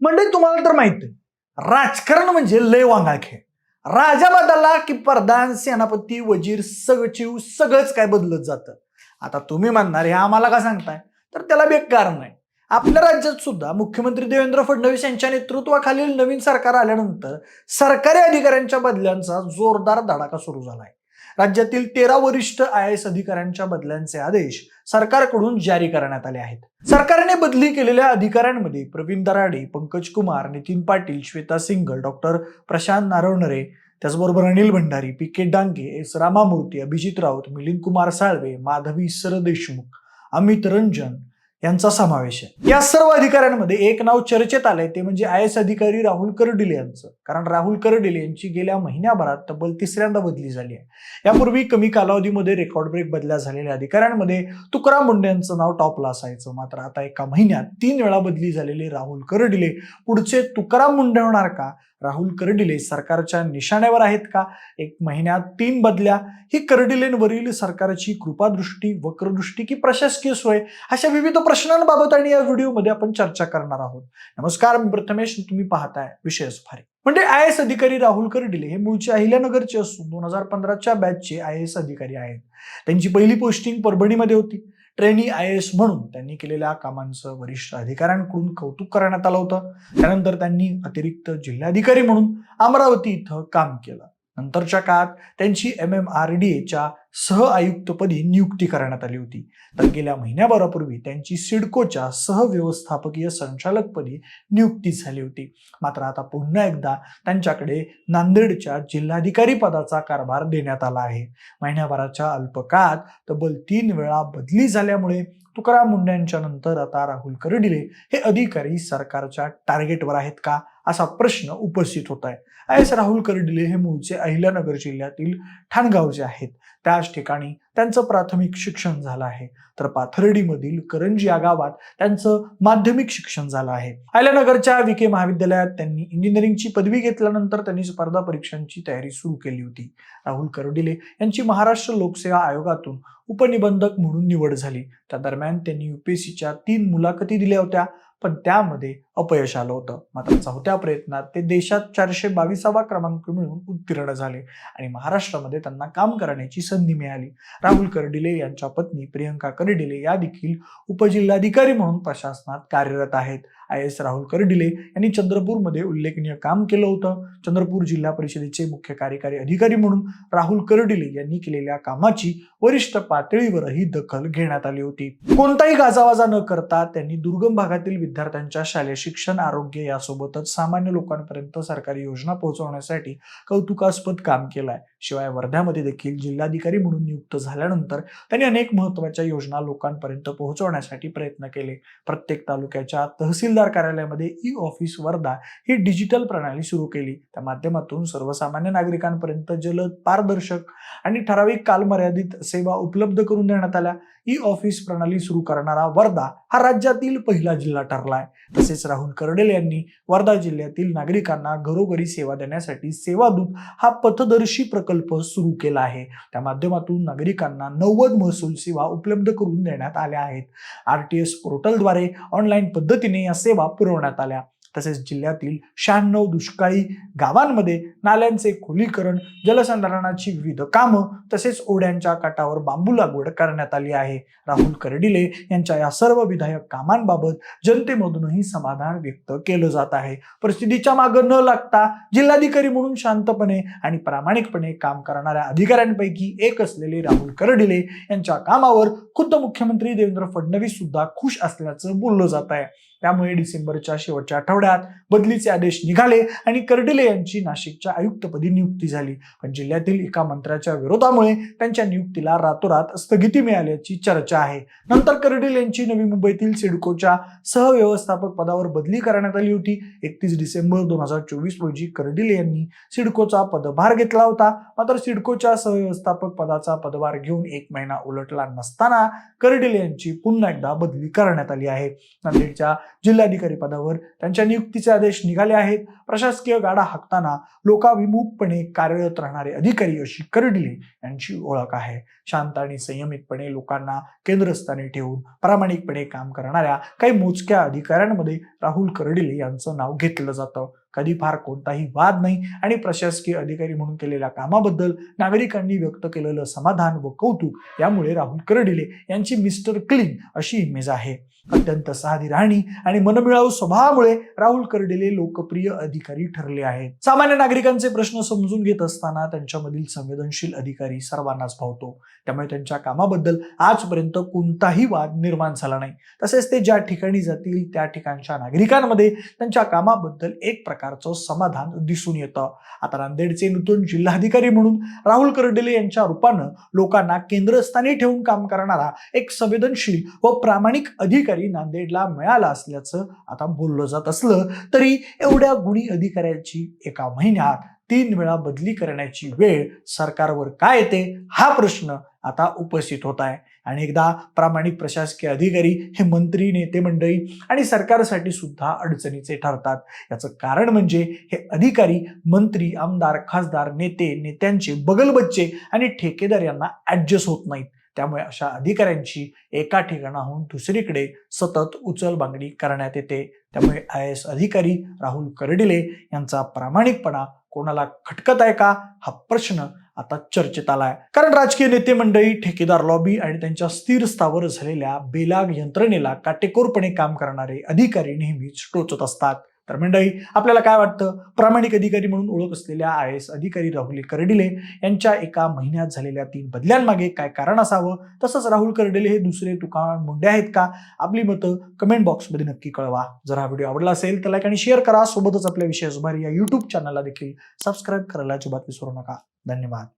म्हणजे तुम्हाला तर माहीत आहे राजकारण म्हणजे लय वांगा खेळ राजा बदलला की प्रधान सेनापती वजीर सचिव सगळंच काय बदलत जातं. आता तुम्ही म्हणणार हे आम्हाला का सांगताय? तर त्याला बेकार नाही आपल्या राज्यात सुद्धा मुख्यमंत्री देवेंद्र फडणवीस यांच्या नेतृत्वाखालील नवीन सरकार आल्यानंतर सरकारी अधिकाऱ्यांच्या बदल्यांचा जोरदार धडाका सुरू झालाय. राज्यातील तेरा वरिष्ठ आय एस अधिकाऱ्यांच्या बदल्यांचे आदेश सरकारकडून जारी करण्यात आले आहेत. सरकारने बदली केलेल्या अधिकाऱ्यांमध्ये प्रवीण दराडे पंकज कुमार नितीन पाटील श्वेता सिंगल डॉक्टर प्रशांत नारवणरे त्याचबरोबर Anil Bhandari P K Dange S Ramamurthy Abhijit Raut Milind Kumar Salve Madhavi Sardeshmukh Amit Ranjan यांचा समावेश आहे. या सर्व अधिकाऱ्यांमध्ये एक नाव चर्चेत आलंय ते म्हणजे आय एस अधिकारी राहुल करडिले यांचं. कारण राहुल करडिले यांची गेल्या महिन्याभरात तब्बल तिसऱ्यांदा बदली झाली आहे. यापूर्वी कमी कालावधीमध्ये रेकॉर्ड ब्रेक बदल्या झालेल्या अधिकाऱ्यांमध्ये तुकाराम मुंडे यांचं नाव टॉपला असायचं. मात्र आता एका महिन्यात तीन वेळा बदली झालेले राहुल करडिले. पुढचे तुकाराम मुंडे होणार का? राहुल कर्डिले सरकारच्या निशाण्यावर आहेत का? एक महिन्यात तीन बदल्या. ही कर्डिलेंवरील सरकारची कृपादृष्टी वक्रदृष्टी की प्रशासकीय सोय? अशा विविध प्रश्नांबाबत आणि या व्हिडिओमध्ये आपण चर्चा करणार आहोत. नमस्कार मी प्रथमेश. तुम्ही पाहताय विशेष भारी म्हणजे आय एस अधिकारी राहुल कर्डिले हे मूळचे अहिल्यानगरचे असून दोन हजार पंधराच्या बॅचचे आय एस अधिकारी आहेत. त्यांची पहिली पोस्टिंग परभणीमध्ये होती. ट्रेनी आय एस म्हणून त्यांनी केलेल्या कामांचं वरिष्ठ अधिकाऱ्यांकडून कौतुक करण्यात आलं होतं. त्यानंतर त्यांनी अतिरिक्त जिल्हाधिकारी म्हणून अमरावती इथं काम केलं. नंतरच्या काळात त्यांची एम एम आर डी एच्या सह आयुक्तपदी नियुक्ती करण्यात आली होती. तर गेल्या महिन्याभरापूर्वी त्यांची सिडकोच्या सहव्यवस्थापकीय संचालकपदी नियुक्ती झाली होती. मात्र आता पुन्हा एकदा त्यांच्याकडे नांदेडच्या जिल्हाधिकारी पदाचा कारभार देण्यात आला आहे. महिन्याभराच्या अल्पकाळात तब्बल तीन वेळा बदली झाल्यामुळे तुकाराम मुंडे यांच्या नंतर आता राहुल करडिले हे अधिकारी सरकारच्या टार्गेटवर आहेत का? असा प्रश्न उपस्थित होत आहे. आय एस राहुल कर्डिले हे मूळचे अहिल्यानगर जिल्ह्यातील ठाणगावचे आहेत. त्याच ठिकाणी त्यांचं प्राथमिक शिक्षण झालं आहे. तर पाथर्डीमधील करंजी या गावात त्यांचं माध्यमिक शिक्षण झालं आहे. अहिल्यानगरच्या विखे महाविद्यालयात त्यांनी इंजिनिअरिंगची पदवी घेतल्यानंतर त्यांनी स्पर्धा परीक्षांची तयारी सुरू केली होती. राहुल कर्डिले यांची महाराष्ट्र लोकसेवा आयोगातून उपनिबंधक म्हणून निवड झाली. त्या दरम्यान त्यांनी युपीएससीच्या तीन मुलाखती दिल्या होत्या पण त्यामध्ये अपयश आलं होतं. मात्र चौथ्या प्रयत्नात ते देशात चारशे बावीसावा क्रमांक मिळवून उत्तीर्ण झाले आणि महाराष्ट्रामध्ये त्यांना काम करण्याची संधी मिळाली. राहुल कर्डिले यांच्या पत्नी प्रियंका कर्डिले या देखील उपजिल्हाधिकारी म्हणून प्रशासनात कार्यरत आहेत. आय एस राहुल कर्डिले यांनी चंद्रपूरमध्ये उल्लेखनीय काम केलं होतं. चंद्रपूर जिल्हा परिषदेचे मुख्य कार्यकारी अधिकारी म्हणून राहुल कर्डिले यांनी केलेल्या कामाची वरिष्ठ पातळीवरही दखल घेण्यात आली होती. कोणताही गाजावाजा न करता त्यांनी दुर्गम भागातील विद्यार्थ्यांच्या शालेय शिक्षण आरोग्य यासोबतच सामान्य लोकांपर्यंत सरकारी योजना पोहोचवण्यासाठी कौतुकास्पद काम केलंय. शिवाय वर्ध्यामध्ये देखील जिल्हाधिकारी म्हणून नियुक्त झाल्यानंतर त्यांनी अनेक महत्त्वाच्या योजना लोकांपर्यंत पोहोचवण्यासाठी प्रयत्न केले. प्रत्येक तालुक्याच्या तहसीलदार कार्यालयामध्ये ई ऑफिस वर्धा ही डिजिटल प्रणाली सुरू केली. त्या माध्यमातून सर्वसामान्य नागरिकांपर्यंत जलद पारदर्शक आणि ठराविक कालमर्यादित सेवा उपलब्ध करून देण्यात आल्या. ई ऑफिस प्रणाली सुरू करणारा वर्धा हा राज्यातील पहिला जिल्हा ठरलाय. तसेच राहुल कर्डेल यांनी वर्धा जिल्ह्यातील नागरिकांना घरोघरी सेवा देण्यासाठी सेवादूत हा पथदर्शी प्रकल्प सुरू केला आहे. त्या माध्यमातून नागरिकांना नव्वद महसूल सेवा उपलब्ध करून देण्यात आल्या आहेत. आर टी एस पोर्टलद्वारे ऑनलाईन पद्धतीने या सेवा पुरवण्यात आल्या. तसेच जिल्ह्यातील शहाण्णव दुष्काळी गावांमध्ये नाल्यांचे खोलीकरण जलसंधारणाची विविध कामं तसेच ओढ्यांच्या काठावर बांबू लागवड करण्यात आली आहे. राहुल कर्डिले यांच्या या सर्व विधायक कामांबाबत जनतेमधूनही समाधान व्यक्त केलं जात आहे. परिस्थितीच्या मागं न लागता जिल्हाधिकारी म्हणून शांतपणे आणि प्रामाणिकपणे काम करणाऱ्या अधिकाऱ्यांपैकी एक असलेले राहुल कर्डिले यांच्या कामावर खुद्द मुख्यमंत्री देवेंद्र फडणवीस सुद्धा खुश असल्याचं बोललं जात आहे. त्यामुळे डिसेंबरच्या शेवटच्या आठवड्यात बदलीचे आदेश निघाले आणि कर्डिले यांची नाशिकच्या आयुक्तपदी नियुक्ती झाली. पण जिल्ह्यातील एका मंत्र्याच्या विरोधामुळे त्यांच्या नियुक्तीला रातोरात स्थगिती मिळाल्याची चर्चा आहे. नंतर कर्डिले यांची नवी मुंबईतील सिडकोच्या सहव्यवस्थापक पदावर बदली करण्यात आली होती. एकतीस डिसेंबर दोन हजार चोवीस रोजी कर्डिले यांनी सिडकोचा पदभार घेतला होता. मात्र सिडकोच्या सहव्यवस्थापक पदाचा पदभार घेऊन एक महिना उलटला नसताना कर्डिले यांची पुन्हा एकदा बदली करण्यात आली आहे. नांदेडच्या जिल्हाधिकारी पदावर त्यांच्या नियुक्तीचे आदेश निघाले आहेत. प्रशासकीय गाडा हाकताना लोकाभिमुखपणे कार्यरत राहणारे अधिकारी अशी करडिले यांची ओळख आहे. शांत आणि संयमितपणे लोकांना केंद्रस्थानी ठेवून प्रामाणिकपणे काम करणाऱ्या काही मोजक्या अधिकाऱ्यांमध्ये राहुल कर्डिले यांचं नाव घेतलं जातं. कधी फार कोणताही वाद नाही आणि प्रशासकीय अधिकारी म्हणून केलेल्या कामाबद्दल नागरिकांनी व्यक्त केलेलं समाधान व कौतुक यामुळे राहुल करडिले यांची मिस्टर क्लीन अशी इमेज आहे. अत्यंत साधी राहणी आणि मनमिळाऊ स्वभावामुळे राहुल कर्डिले लोकप्रिय अधिकारी ठरले आहेत सामान्य नागरिकांचे प्रश्न समजून घेत असताना त्यांच्यामधील संवेदनशील अधिकारी सर्वांनाच भावतो. त्यामुळे त्यांच्या कामाबद्दल आजपर्यंत कोणताही वाद निर्माण झाला नाही. तसेच ते ज्या ठिकाणी जातील त्या ठिकाणच्या नागरिकांमध्ये त्यांच्या कामाबद्दल एक प्रकार प्रकारचं समाधान दिसून येतं. आता नांदेडचे नूतन जिल्हाधिकारी म्हणून राहुल कर्डिले यांच्या रूपानं लोकांना केंद्रस्थानी ठेवून काम करणारा एक संवेदनशील व प्रामाणिक अधिकारी नांदेडला मिळाला असल्याचं आता बोललं जात असलं तरी एवढ्या गुणी अधिकाऱ्याची एका महिन्यात तीन वेळा बदली करण्याची वेळ सरकारवर काय येते? हा प्रश्न आता उपस्थित होत आहे. आणि एकदा प्रामाणिक प्रशासकीय अधिकारी हे मंत्री नेते मंडळी आणि सरकारसाठी सुद्धा अडचणीचे ठरतात. याचं कारण म्हणजे हे अधिकारी मंत्री आमदार खासदार नेते नेत्यांचे बगलबच्चे आणि ठेकेदार यांना ऍडजस्ट होत नाहीत. त्यामुळे अशा अधिकाऱ्यांची एका ठिकाणाहून दुसरीकडे सतत उचलबांगडी करण्यात येते. त्यामुळे आय एस अधिकारी राहुल करडिले यांचा प्रामाणिकपणा कोणाला खटकत आहे का? हा प्रश्न आता चर्चेत आला आहे कारण राजकीय नेते मंडळी ठेकेदार लॉबी आणि त्यांच्या स्थिर स्थावर झालेल्या बेलाग यंत्रणेला काटेकोरपणे काम करणारे अधिकारी नेहमीच टोचत असतात. तर मंडळी आपल्याला काय वाटतं? प्रामाणिक अधिकारी म्हणून ओळख असलेल्या आय एस अधिकारी राहुल कर्डिले यांच्या एका महिन्यात झालेल्या तीन बदल्यांमागे काय कारण असावं? तसंच राहुल कर्डिले हे दुसरे दुकान मुंडे आहेत का? आपली मतं कमेंट बॉक्समध्ये नक्की कळवा. जर हा व्हिडिओ आवडला असेल तर लाईक आणि शेअर करा. सोबतच आपल्या विषय या युट्यूब चॅनलला देखील सबस्क्राईब करायला अजिबात विसरू नका. धन्यवाद.